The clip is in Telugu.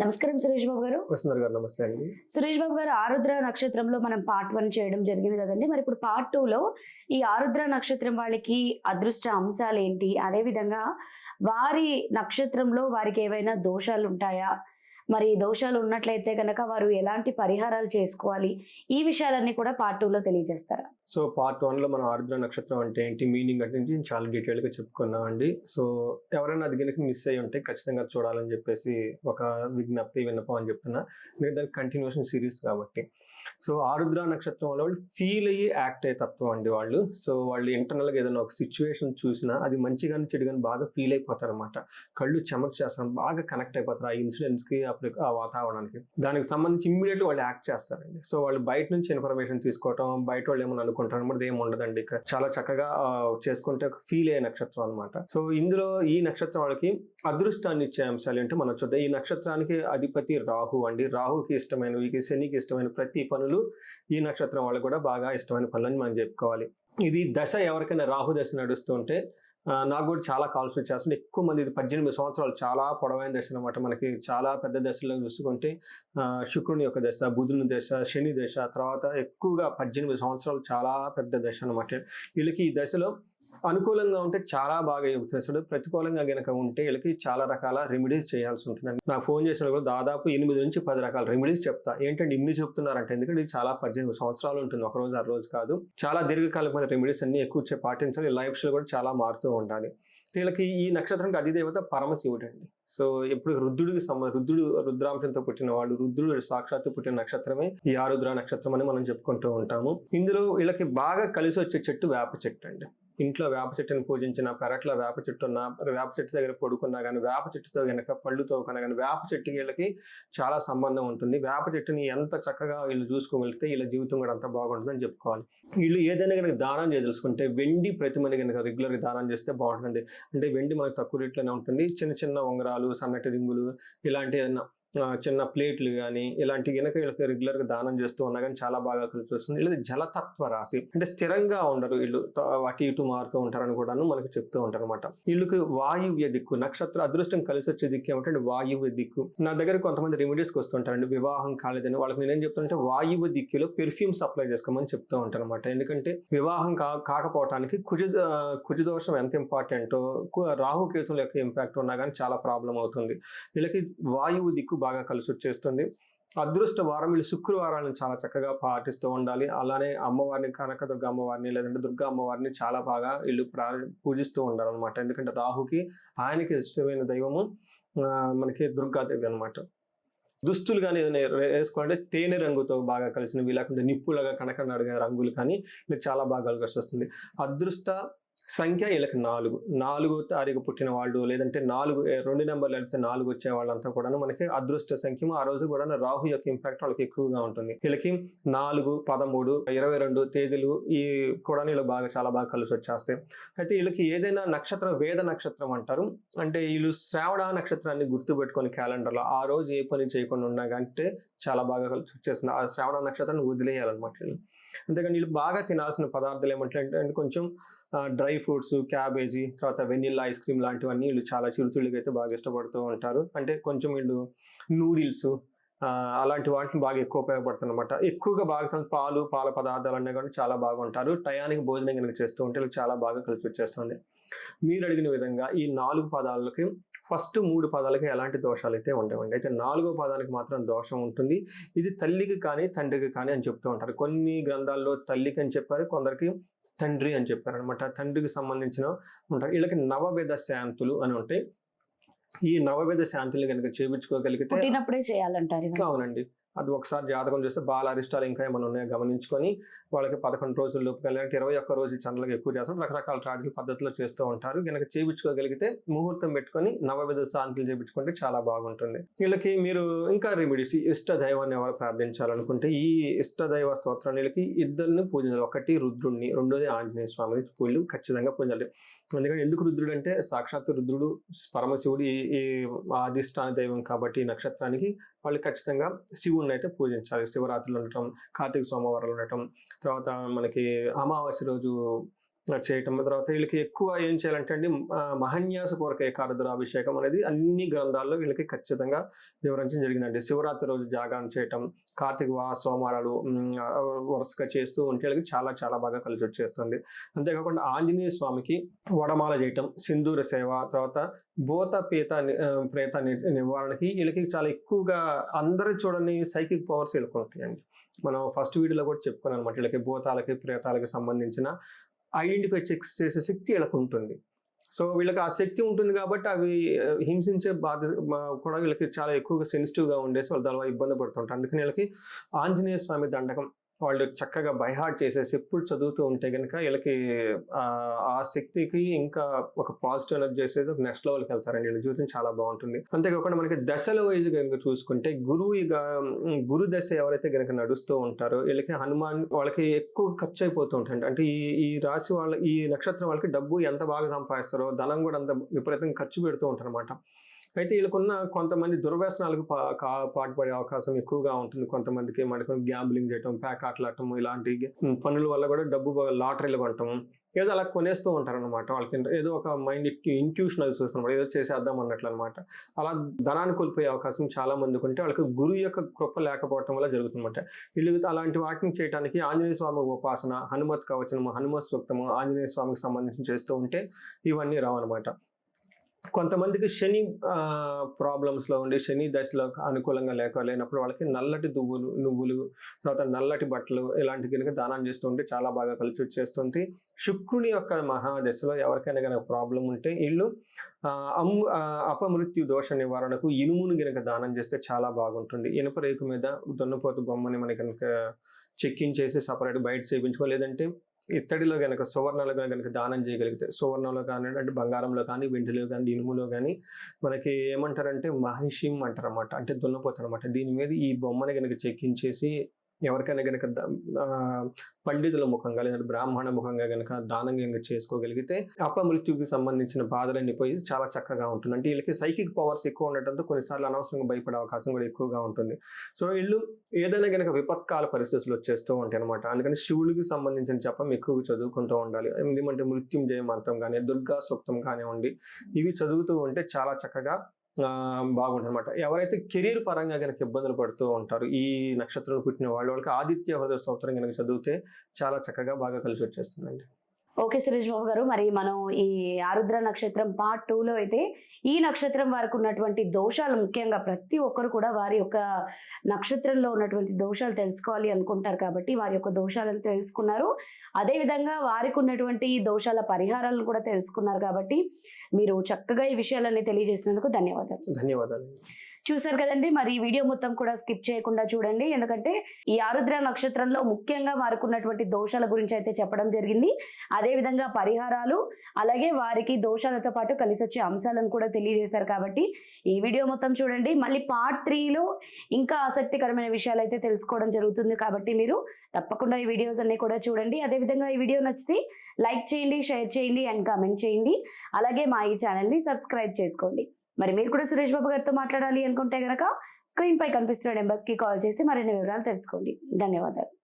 నమస్కారం సురేష్ బాబు గారు. వసుంధర గారు నమస్తే అండి. సురేష్ బాబు గారు ఆరుద్ర నక్షత్రంలో మనం పార్ట్ వన్ చేయడం జరిగింది కదండి. మరి ఇప్పుడు పార్ట్లో ఈ ఆరుద్ర నక్షత్రం వాళ్ళకి అదృష్ట అంశాలు ఏంటి అదే విధంగా వారి నక్షత్రంలో వారికి ఏవైనా దోషాలు ఉంటాయా మరి దోషాలు ఉన్నట్లయితే కనుక వారు ఎలాంటి పరిహారాలు చేసుకోవాలి? ఈ విషయాలన్నీ కూడా పార్ట్ టూలో తెలియజేస్తారా? సో పార్ట్ వన్లో మనం ఆరుద్ర నక్షత్రం అంటే ఏంటి? మీనింగ్ అంటే చాలా డీటెయిల్గా చెప్పుకున్నాం అండి. సో ఎవరైనా అది కనుక మిస్ అయ్యి ఉంటే ఖచ్చితంగా చూడాలని చెప్పేసి ఒక విజ్ఞప్తి విన్నపం అని చెప్తున్నా. ఎందుకంటే దానికి కంటిన్యూషన్ సిరీస్ కాబట్టి. సో ఆరుద్ర నక్షత్రం వల్ల వాళ్ళు ఫీల్ అయ్యి యాక్ట్ అయ్యే తత్వం అండి వాళ్ళు. సో వాళ్ళు ఇంటర్నల్గా ఏదైనా ఒక సిచ్యువేషన్ చూసినా అది మంచిగాని చెడుగాని బాగా ఫీల్ అయిపోతారు అనమాట కళ్ళు చెమక్ చేస్తాను బాగా కనెక్ట్ అయిపోతారు. ఆ ఇన్సిడెంట్స్కి ఆ అప్పుడు ఆ వాతావరణానికి. దానికి సంబంధించి ఇమ్మీడియట్లీ వాళ్ళు యాక్ట్ చేస్తారండి. సో వాళ్ళు బయట నుంచి ఇన్ఫర్మేషన్ తీసుకోవటం బయట వాళ్ళు ఏమైనా అనుకుంటారు అనమాట ఏమి ఉండదండి ఇక్కడ చాలా చక్కగా చేసుకుంటే ఒక ఫీల్ అయ్యే నక్షత్రం అనమాట సో ఇందులో ఈ నక్షత్రం వాళ్ళకి అదృష్టాన్ని ఇచ్చే అంశాలు ఏంటో మనం చూద్దాం. ఈ నక్షత్రానికి అధిపతి రాహు అండి. రాహుకి ఇష్టమైనవి శనికి ఇష్టమైన ప్రతి పనులు ఈ నక్షత్రం వాళ్ళకి కూడా బాగా ఇష్టమైన పనులని మనం చెప్పుకోవాలి. ఇది దశ ఎవరికైనా రాహు దశ నడుస్తుంటే నాకు కూడా చాలా కాల్స్ వచ్చేస్తుంది ఎక్కువ మంది ఇది పద్దెనిమిది సంవత్సరాలు చాలా పొడవైన దశ అనమాట మనకి చాలా పెద్ద దశలో చూసుకుంటే శుక్రుని యొక్క దశ బుధుని దశ శని దశ తర్వాత ఎక్కువగా పద్దెనిమిది సంవత్సరాలు చాలా పెద్ద దశ అనమాట వీళ్ళకి ఈ దశలో అనుకూలంగా ఉంటే చాలా బాగా చెబుతాడు ప్రతికూలంగా గనక ఉంటే వీళ్ళకి చాలా రకాల రెమెడీస్ చేయాల్సి ఉంటుందండి నాకు ఫోన్ చేసిన కూడా దాదాపు ఎనిమిది నుంచి పది రకాల రెమెడీస్ చెప్తా. ఏంటంటే ఇన్ని చెప్తున్నారంటే ఎందుకంటే ఇది చాలా పద్దెనిమిది సంవత్సరాలు ఉంటుంది. ఒక రోజు ఆ రోజు కాదు. చాలా దీర్ఘకాలికమైన రెమెడీస్ అన్ని ఎక్కువ పాటించాలి. లైఫ్ స్టైల్ కూడా చాలా మారుతూ ఉండాలి. వీళ్ళకి ఈ నక్షత్రంకి అధిదేవత పరమశివుడు అండి సో ఇప్పుడు రుద్రుడికి సంబంధ రుద్రుడు రుద్రాంశంతో పుట్టిన వాడు రుద్రుడు సాక్షాత్తు పుట్టిన నక్షత్రమే ఈ ఆరుద్ర నక్షత్రం అని మనం చెప్పుకుంటూ ఉంటాము. ఇందులో వీళ్ళకి బాగా కలిసి వచ్చే చెట్టు వేప చెట్టు అండి. ఇంట్లో వేప చెట్టుని పూజించిన పెరట్లో వేప చెట్టు ఉన్నా వేప చెట్టు దగ్గర పడుకున్నా కానీ వేప చెట్టుతో గనక పళ్ళుతో కన్నా కానీ వేప చెట్టు వీళ్ళకి చాలా సంబంధం ఉంటుంది. వేప చెట్టుని ఎంత చక్కగా వీళ్ళు చూసుకోగలిగితే వీళ్ళ జీవితం కూడా అంత బాగుంటుందని చెప్పుకోవాలి. వీళ్ళు ఏదైనా కనుక దానం చేయదలుచుకుంటే వెండి ప్రతిమని కనుక రెగ్యులర్గా దానం చేస్తే బాగుంటుంది అంటే వెండి మనకు తక్కువ రేట్లోనే ఉంటుంది. చిన్న చిన్న ఉంగరాలు సన్నటి రింగులు ఇలాంటి ఏదైనా చిన్న ప్లేట్లు కానీ ఇలాంటి వెనక వీళ్ళకి రెగ్యులర్గా దానం చేస్తూ ఉన్నా కానీ చాలా బాగా కలిసి వస్తుంది లేదా జలతత్వ రాశి అంటే స్థిరంగా ఉండరు వీళ్ళు. అటు ఇటు మారుతూ ఉంటారని కూడాను మనకు చెప్తూ ఉంటారు అనమాట వీళ్ళకి వాయువ్య దిక్కు నక్షత్ర అదృష్టం కలిసి వచ్చే దిక్కు ఏమిటంటే వాయువ్య దిక్కు. నా దగ్గర కొంతమంది రెమెడీస్కి వస్తుంటారండి వివాహం కాలేదని. వాళ్ళకి నేనేం చెప్తుంటే వాయువ్య దిక్కులో పెర్ఫ్యూమ్ సప్లై చేసుకోమని చెప్తూ ఉంటాను అనమాట ఎందుకంటే వివాహం కా కాకపోవటానికి కుజ కుజ దోషం ఎంత ఇంపార్టెంటో రాహుకేతుల యొక్క ఇంపాక్ట్ ఉన్నా కానీ చాలా ప్రాబ్లం అవుతుంది. వీళ్ళకి వాయువు దిక్కు బాగా కలిసి వచ్చేస్తుంది అదృష్ట వారం వీళ్ళు శుక్రవారాలను చాలా చక్కగా పాటిస్తూ ఉండాలి. అలానే అమ్మవారిని కనకదుర్గ అమ్మవారిని లేదంటే దుర్గా అమ్మవారిని చాలా బాగా వీళ్ళు ప్రా పూజిస్తూ ఉండాలన్నమాట. ఎందుకంటే రాహుకి ఆయనకి ఇష్టమైన దైవము మనకి దుర్గాదేవి అనమాట దుస్తులు కానీ ఏదైనా వేసుకోవాలంటే తేనె రంగుతో బాగా కలిసినవి లేకుంటే నిప్పులాగా కనకనడిగా రంగులు కానీ చాలా బాగా కలిసి వస్తుంది అదృష్ట సంఖ్య వీళ్ళకి నాలుగు. నాలుగో తారీఖు పుట్టిన వాళ్ళు లేదంటే నాలుగు రెండు నెంబర్లు వెళ్తే నాలుగు వచ్చే వాళ్ళంతా కూడా మనకి అదృష్ట సంఖ్య ఆ రోజు కూడా రాహు యొక్క ఇంపాక్ట్ వాళ్ళకి ఎక్కువగా ఉంటుంది. వీళ్ళకి నాలుగు పదమూడు ఇరవై రెండు తేదీలు ఈ కూడా వీళ్ళకి బాగా చాలా బాగా కలిసి వచ్చేస్తాయి. అయితే వీళ్ళకి ఏదైనా నక్షత్రం వేద నక్షత్రం అంటారు. అంటే వీళ్ళు శ్రావణ నక్షత్రాన్ని గుర్తుపెట్టుకొని క్యాలెండర్లో ఆ రోజు ఏ పని చేయకుండా ఉన్నా కంటే చాలా బాగా కలిసి వచ్చేస్తుంది. ఆ శ్రావణ నక్షత్రాన్ని వదిలేయాలన్నమాట వీళ్ళు. అంతేకాని వీళ్ళు బాగా తినాల్సిన పదార్థాలు ఏమంటే అంటే కొంచెం డ్రై ఫ్రూట్స్ క్యాబేజీ తర్వాత వెనిల్లా ఐస్ క్రీమ్ లాంటివన్నీ వీళ్ళు చాలా చిరుతిళ్ళకి అయితే బాగా ఇష్టపడుతూ ఉంటారు. అంటే కొంచెం వీళ్ళు నూడిల్స్ అలాంటి వాటిని బాగా ఎక్కువ ఉపయోగపడుతుంది అనమాట ఎక్కువగా బాగా పాలు పాల పదార్థాలు అన్నీ కానీ చాలా బాగుంటారు. టయానికి భోజనం కనుక చేస్తూ ఉంటే చాలా బాగా కలిసి వచ్చేస్తుంది. మీరు అడిగిన విధంగా ఈ నాలుగు పదాలకి ఫస్ట్ మూడు పదాలకి ఎలాంటి దోషాలు అయితే ఉండవండి. అయితే నాలుగో పదానికి మాత్రం దోషం ఉంటుంది. ఇది తల్లికి కానీ తండ్రికి కానీ అని చెప్తూ ఉంటారు. కొన్ని గ్రంథాల్లో తల్లికి అని చెప్పారు కొందరికి తండ్రి అని చెప్పారు అనమాట తండ్రికి సంబంధించిన ఉంటారు. వీళ్ళకి నవవేద శాంతులు అని ఉంటాయి. ఈ నవవేద శాంతుల్ని కనుక పుట్టినప్పుడే చేయాలంటారు. అవునండి. అది ఒకసారి జాతకం చేస్తే బాల అరిష్టాలు ఇంకా ఏమైనా ఉన్నాయో గమనించుకొని వాళ్ళకి పదకొండు రోజుల లోపు కలిగినట్టు ఇరవై ఒక్క రోజు చంద్రలకు ఎక్కువ చేస్తారు రకరకాల ట్రాడికల్ పద్ధతిలో చేస్తూ ఉంటారు. కనుక చేయించుకోగలిగితే ముహూర్తం పెట్టుకొని నవవిధ శాంతులు చేయించుకుంటే చాలా బాగుంటుంది. వీళ్ళకి మీరు ఇంకా రెమెడీస్ ఇష్ట దైవాన్ని ఎవరు ప్రార్థించాలనుకుంటే ఈ ఇష్ట దైవ స్తోత్రం వీళ్ళకి ఇద్దరిని పూజించాలి. ఒకటి రుద్రుడిని రెండోది ఆంజనేయ స్వామిని పూజలు ఖచ్చితంగా పూజాలి ఎందుకంటే ఎందుకు రుద్రుడు అంటే సాక్షాత్ రుద్రుడు పరమశివుడు ఈ ఈ ఆదిష్టాన దైవం కాబట్టి ఈ నక్షత్రానికి వాళ్ళు ఖచ్చితంగా శివుణ్ణి అయితే పూజించాలి. శివరాత్రులు ఉండటం కార్తీక సోమవారాలు ఉండటం తర్వాత మనకి అమావాస్య రోజు చేయటం తర్వాత వీళ్ళకి ఎక్కువ ఏం చేయాలంటే అండి మహన్యాస మహన్యాసపూర్వక ఏకారుద్ర అభిషేకం అనేది అన్ని గ్రంథాల్లో వీళ్ళకి ఖచ్చితంగా వివరించడం జరిగిందండి. శివరాత్రి రోజు జాగారం చేయటం కార్తీక సోమవారాలు వరుసగా చేస్తూ ఉంటే వీళ్ళకి చాలా చాలా బాగా కలిసి వచ్చేస్తుంది అంతేకాకుండా ఆంజనేయ స్వామికి వడమాల చేయటం సింధూర సేవ తర్వాత భూత పేత ప్రేత ని- నివారణకి వీళ్ళకి చాలా ఎక్కువగా అందరూ చూడని సైకిక్ పవర్స్ వీళ్ళకి ఉంటాయండి. మనం ఫస్ట్ వీడియోలో కూడా చెప్పుకున్నాం అనమాట వీళ్ళకి భూతాలకి ప్రేతాలకి సంబంధించిన ఐడెంటిఫై చెక్స్ చేసే శక్తి వీళ్ళకి ఉంటుంది. సో వీళ్ళకి ఆ శక్తి ఉంటుంది కాబట్టి అవి హింసించే బాధ్యత మా- కూడా వీళ్ళకి చాలా ఎక్కువగా సెన్సిటివ్గా ఉండేసి వాళ్ళు దానివల్ల ఇబ్బంది పడుతుంటారు. అందుకని వీళ్ళకి ఆంజనేయ స్వామి దండకం వాళ్ళు చక్కగా బైహార్ట్ చేసేసి ఎప్పుడు చదువుతూ ఉంటే కనుక వీళ్ళకి ఆ, శక్తికి ఇంకా ఒక పాజిటివ్ ఎనర్జీ చేసేది ఒక నెక్స్ట్ లెవెల్కి వెళ్తారండి. వీళ్ళ జీవితం చాలా బాగుంటుంది. అంతేకాకుండా మనకి దశల వైజ్ కనుక చూసుకుంటే గురువు ఇక గురు దశ ఎవరైతే కనుక నడుస్తూ ఉంటారో వీళ్ళకి హనుమాన్ వాళ్ళకి ఎక్కువ ఖర్చు అయిపోతూ ఉంటుంది అంటే ఈ ఈ రాశి వాళ్ళ ఈ నక్షత్రం వాళ్ళకి డబ్బు ఎంత బాగా సంపాదిస్తారో ధనం కూడా అంత విపరీతంగా ఖర్చు పెడుతూ ఉంటారు అనమాట అయితే వీళ్ళకున్న కొంతమంది దుర్వ్యసనాలకు పా కా- పాటుపడే అవకాశం ఎక్కువగా ఉంటుంది. కొంతమందికి మనకు గ్యాంబ్లింగ్ చేయటం ప్యాక్ ఆటలాడటం ఇలాంటి పనుల వల్ల కూడా డబ్బు లాటరీలు కొనటం ఏదో అలా కొనేస్తూ ఉంటారు అనమాట వాళ్ళకి ఏదో ఒక మైండ్ ఇంట్యూషన్ అది చూస్తున్నమాట ఏదో చేసేద్దాం అన్నట్లు అనమాట అలా ధనాన్ని కోల్పోయే అవకాశం చాలా మందికి ఉంటే వాళ్ళకి గురువు యొక్క కృప లేకపోవటం వల్ల జరుగుతుందన్నమాట. వీళ్ళు అలాంటి వాటిని చేయడానికి ఆంజనేయ స్వామి ఉపాసన హనుమత్ కవచనము హనుమత్ సూక్తము ఆంజనేయ స్వామికి సంబంధించి చేస్తూ ఉంటే ఇవన్నీ రావన్నమాట. కొంతమందికి శని ప్రాబ్లమ్స్లో ఉండి శని దశలో అనుకూలంగా లేక లేనప్పుడు వాళ్ళకి నల్లటి దువ్వులు నువ్వులు తర్వాత నల్లటి బట్టలు ఇలాంటి కనుక దానం చేస్తూ ఉంటే చాలా బాగా కలిసి వచ్చేస్తుంది. శుక్రుని యొక్క మహాదశలో ఎవరికైనా కనుక ప్రాబ్లం ఉంటే వీళ్ళు అమ్ అపమృత్యు దోష నివారణకు ఇనుమును గనక దానం చేస్తే చాలా బాగుంటుంది. ఇనుప రేకు మీద దున్నపోతు బొమ్మని మనకి కనుక చెక్కించేసి సపరేట్ బయట చేయించుకో లేదంటే ఇత్తడిలో కనుక సువర్ణలో కనుక దానం చేయగలిగితే సువర్ణంలో కానీ అంటే బంగారంలో కానీ వెండిలో కానీ ఇనుములో కానీ మనకి ఏమంటారంటే మహిషిం అంటారన్నమాట. అంటే దున్నపోతు అనమాట దీని మీద ఈ బొమ్మని కనుక చెక్కించేసి ఎవరికైనా కనుక పండితుల ముఖంగా లేదంటే బ్రాహ్మణ ముఖంగా కనుక దానం కనుక చేసుకోగలిగితే అపమృత్యుకి సంబంధించిన బాధలన్నీ పోయి చాలా చక్కగా ఉంటుంది. అంటే వీళ్ళకి సైకిక్ పవర్స్ ఎక్కువ ఉండటంతో కొన్నిసార్లు అనవసరంగా భయపడే అవకాశం కూడా ఎక్కువగా ఉంటుంది. సో వీళ్ళు ఏదైనా కనుక విపత్కాల పరిస్థితులు వచ్చేస్తూ ఉంటాయి అనమాట అందుకని శివుడికి సంబంధించిన జపం ఎక్కువగా చదువుకుంటూ ఉండాలి. ఎందుకంటే మృత్యుంజయ మంత్రం కానీ దుర్గా సూక్తం కానివ్వండి ఇవి చదువుతూ ఉంటే చాలా చక్కగా బాగుంటుందన్నమాట బాగుంటుంది ఎవరైతే కెరీర్ పరంగా కనుక ఇబ్బందులు పడుతూ ఉంటారు ఈ నక్షత్రం పుట్టిన వాళ్ళు వాళ్ళకి ఆదిత్య హృదయ స్తోత్రం కనుక చదివితే చాలా చక్కగా బాగా కలిసి వచ్చేస్తుందండి. ఓకే సురేష్ బాబు గారు మరి మనం ఈ ఆరుద్ర నక్షత్రం పార్ట్ టూలో అయితే ఈ నక్షత్రం వారికి ఉన్నటువంటి దోషాలు ముఖ్యంగా ప్రతి ఒక్కరు కూడా వారి యొక్క నక్షత్రంలో ఉన్నటువంటి దోషాలు తెలుసుకోవాలి అనుకుంటారు కాబట్టి వారి యొక్క దోషాలను తెలుసుకున్నారు. అదేవిధంగా వారికి ఉన్నటువంటి దోషాల పరిహారాలను కూడా తెలుసుకున్నారు కాబట్టి మీరు చక్కగా ఈ విషయాలన్నీ తెలియజేసినందుకు ధన్యవాదాలు. ధన్యవాదాలు చూసారు కదండి. మరి ఈ వీడియో మొత్తం కూడా స్కిప్ చేయకుండా చూడండి. ఎందుకంటే ఈ ఆరుద్ర నక్షత్రంలో ముఖ్యంగా మారుకున్నటువంటి దోషాల గురించి అయితే చెప్పడం జరిగింది. అదే విధంగా పరిహారాలు అలాగే వారికి దోషాలతో పాటు కలిసి వచ్చే అంశాలను కూడా తెలియజేశారు కాబట్టి ఈ వీడియో మొత్తం చూడండి. మళ్ళీ పార్ట్ త్రీలో ఇంకా ఆసక్తికరమైన విషయాలు అయితే తెలుసుకోవడం జరుగుతుంది కాబట్టి మీరు తప్పకుండా ఈ వీడియోస్ అన్ని కూడా చూడండి. అదేవిధంగా ఈ వీడియో నచ్చితే లైక్ చేయండి షేర్ చేయండి అండ్ కామెంట్ చేయండి. అలాగే మా ఈ ఛానల్ని సబ్స్క్రైబ్ చేసుకోండి. మరి మీరు కూడా సురేష్ బాబు గారితో మాట్లాడాలి అనుకుంటే గనక స్క్రీన్ పై కనిపిస్తున్న నెంబర్స్కి కాల్ చేసి మరిన్ని వివరాలు తెలుసుకోండి. ధన్యవాదాలు.